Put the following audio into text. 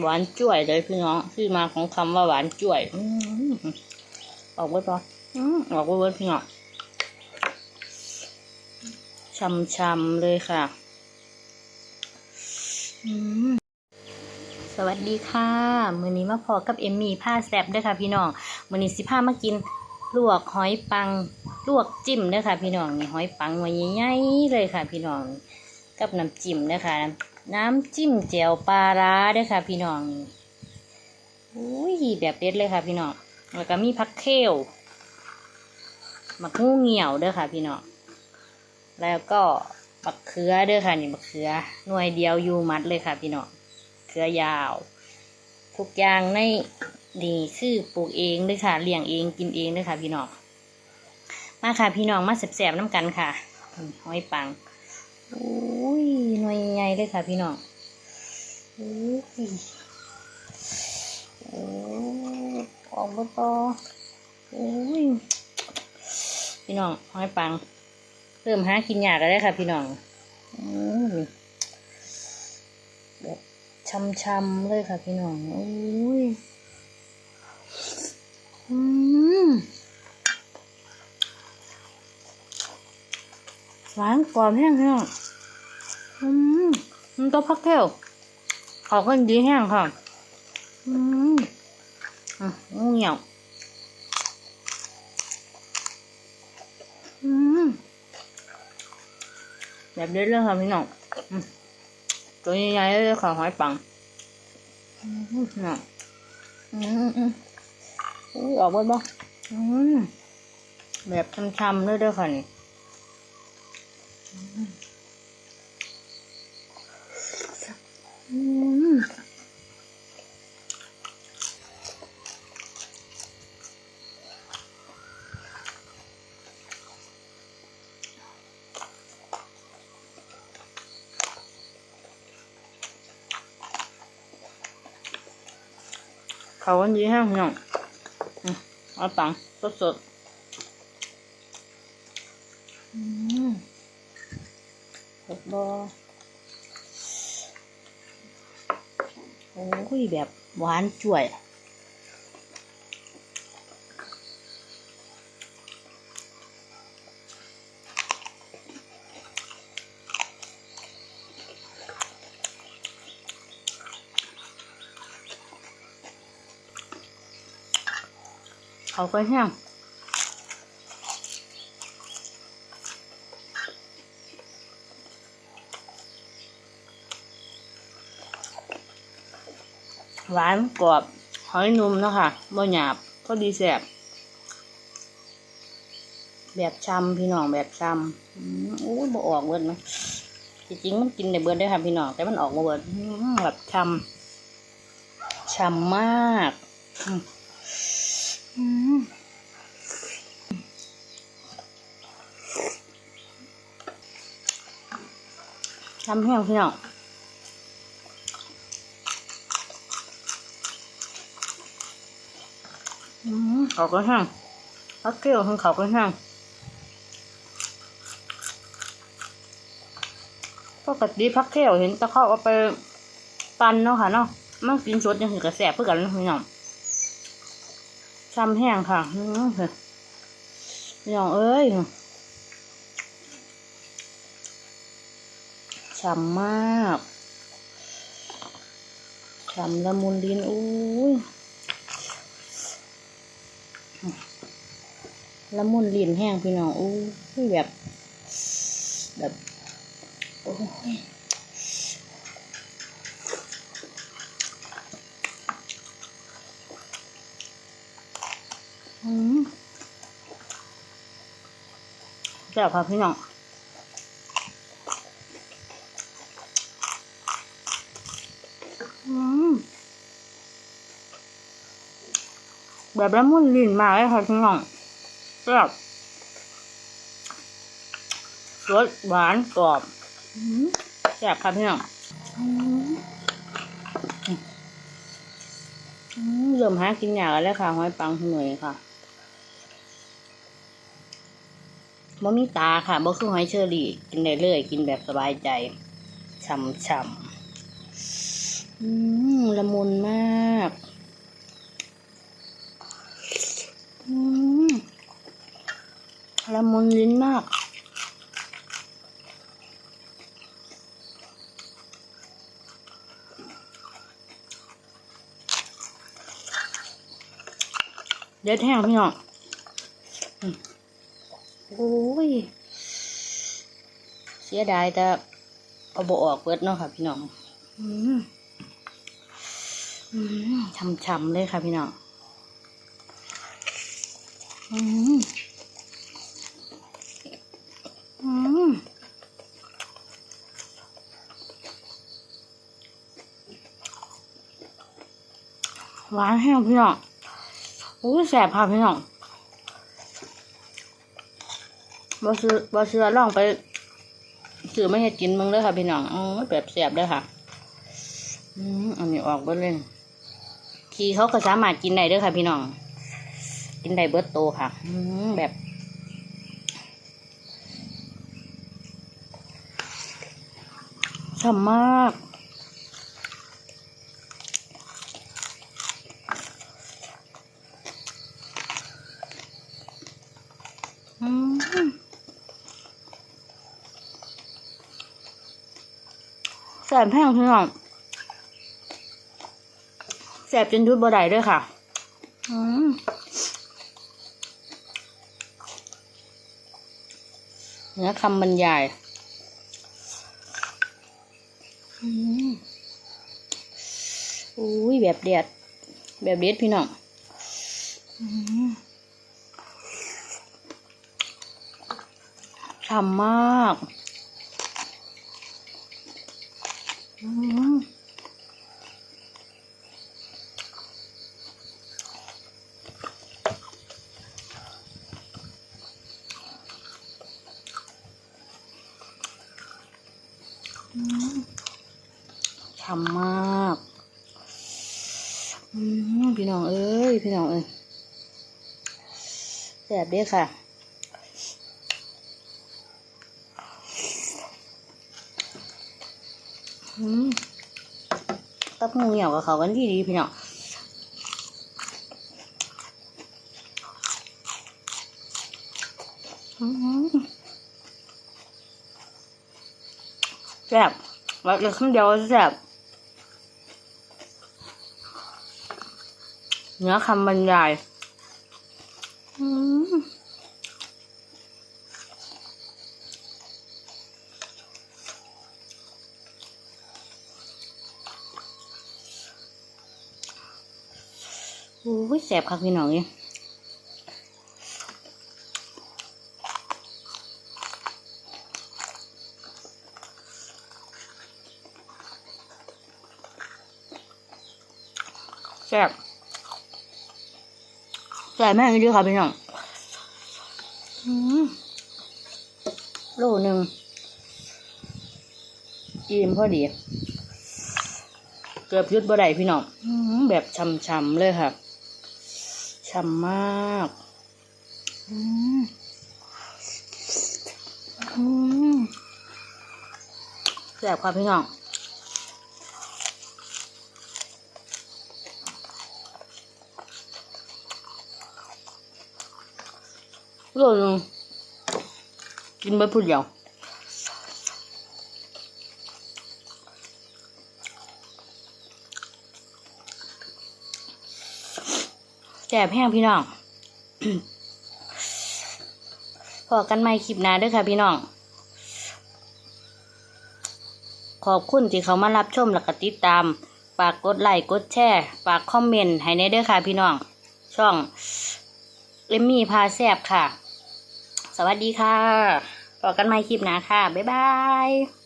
หวานจ้วยเลยพี่น้องที่มาของคำว่าหวานจ้วยออกไว้ปะอืมออกไว้เว้ยพี่น้องช่ำๆเลยค่ะสวัสดีค่ะมื้อนี้มาพอกับเอมมี่ผ้าแซบด้วยค่ะ พี่น้องมื้อนี้สิพามากินลวกหอยปังลวกจิ้มด้อค่ะ พี่น้องนี่หอยปังไว้ใหญ่ๆเลยค่ะ พี่น้อง กับน้ำจิ้มเด้อค่ะ น้ำจิ้มแจ่วปลาร้าด้อค่ะ พี่น้องอุ้ยแบบเด็ดเลยค่ะ พี่น้องแล้วก็มีผักเขียวมะงูเหี่ยวด้อค่ะ พี่น้องแล้วก็บักเขือด้อค่ะนี่บักเขือหน่วยเดียวอยู่มัดเลยค่ะ พี่น้องเขือยาว ทุกอย่างในนี่คือปลูกเองด้อค่ะเลี้ยงเองกินเองด้อค่ะ พี่น้องมาค่ะ พี่น้องมาแสบๆน้ำกันค่ะอืมหอยปังอุ้ยห น่วยใหญ่เลยค่ะ พี่น้องอุ้ยโอ้ออกมาต่ออุ้ยพี่น้องหอยปัง เริ่มหากินยากกันได้วค่ะ พี่น้องอืมแบบช่ำๆเลยค่ะ พี่น้องอุ้ยอืมหวานกรอบแห้งพี่น้ อืมมันก็พักเที่ยวขอกันดีแห้งค่ะ อืมอืมงูเหนียวอืมแบบเด็ดเลยค่ะพี่น้องตัวใหญ่ๆเลยค่ะหอยปังอืมพี่น้องอืมอืมอืมอุ้ยออกไปบ่อืมแบบช้ำๆเลยเด้อค่ะนี่ อืม เขาวันนี้ให้พี่น้องเอาตังสดสดๆอืมสดบอ โอ้ยแบบหวานจ่วย เขาก็แห้ง หวานกรอบหอยนุ่มเนาะค่ะบ่หยาบก็ดีแสบแบบช้ำพี่น้องแบบช้ำอืมโอ้ยบ่ออกเบิดนะจริงๆมันกินได้เบิดได้ค่ะพี่น้องแต่มันออกมาเบิดอืมแบบช้ำช้ำมากอืมอืมชำแห้งพี่น้อง อืมเขาก็แห้งพักเกลียวของเขาก็แห้งปกติพักเกลียวเห็นตะเข้าเอาไปปั่นเนาะค่ะเนาะมันกินสดยังถือกระแสเพื่อกันเนาะพี่น้องช้ำแห้งค่ะอืมเฮ้ยพี่น้องเอ้ยช้ำมากช้ำละมุนลิ้นอุ้ย ละมุนลิ้นแห้งพี่น้องอู้ยแบบ แบบโอ้ยอืมแซ่บค่ะพี่น้องอืมแบบละมุนลิ้นมากเลยค่ะพี่น้อง แซ่บรสหวานกรอบอื้อแซ่บครับพี่น้องอื้ออื้อเริ่มหากินยากแล้วค่ะหอยปังเหนื่อยค่ะบ่มีตาค่ะบ่คือหอยเชอรี่ กินได้เลย กินแบบสบายใจช่ำๆอืมละมุนมาก อืม ละมุนลิ้นมากเด็ดแห้งพี่น้องอืมโอ้ย เสียดายแต่เอาบออกเบิดเนาะค่ะพี่น้องอืมอืมช่ำๆเลยค่ะพี่น้อง อืมอืม หวานแห้งพี่น้องอู้แสบค่ะพี่น้องบ่ซื้อบ่ซื้อลองไปซื้อไม่ให้กินมึงเลยค่ะพี่น้องอือแบบแสบเลยค่ะ อืมอันนี้ออกเบิดเลยขี้เขาก็สามารถกินได้เด้วยค่ะ พี่น้อง กินได้เบิดโตค่ะ อืมแบบฉ่ำมาก อืมแส บแห้งพี่น้องแสบจนยุดบ่ได้ด้วยค่ะอืมเนื้อคำบรรยายอืมอุ้ยแบบเด็ด แบบเด็ดพี่น้องอืมฉ่ำมาก อืมอืม ฉ่ำมากอืมพี่น้องเอ้ย พี่น้องเอ้ยแสบเด้อค่ะ อืม ตับงูเหนียวกับเขากันดีดีพี่น้องแซ่บว่าเหลือคำเดียวแซ่บเนื้อคำบรรยาย อืม โอ้ยแสบค่ะพี่น้องนี่แซ่บแซ่บแม่งดีค่ะพี่น้องโลหนึ่งอิ่มพอดี เกือบยุดบ่ได้พี่น้องแบบช่ำๆเลยค่ะ ช่ำมากอืมอืมแซ่บค่ะพี่น้องโลหนึงกินไปพูดเดียว แสบแห้งพี่น้องพอกันใหม่คลิปหน้าเด้วยค่ะพี่น้อง ขอบคุณที่เขามารับชมและก็ติดตามฝากกดไลค์กดแชร์ฝากคอมเมนต์ให้ในเด้อค่ะพี่น้อง ช่องเอมมี่พาแซบค่ะ สวัสดีค่ะพอกันใหม่คลิปหน้าค่ะ บ๊ายบาย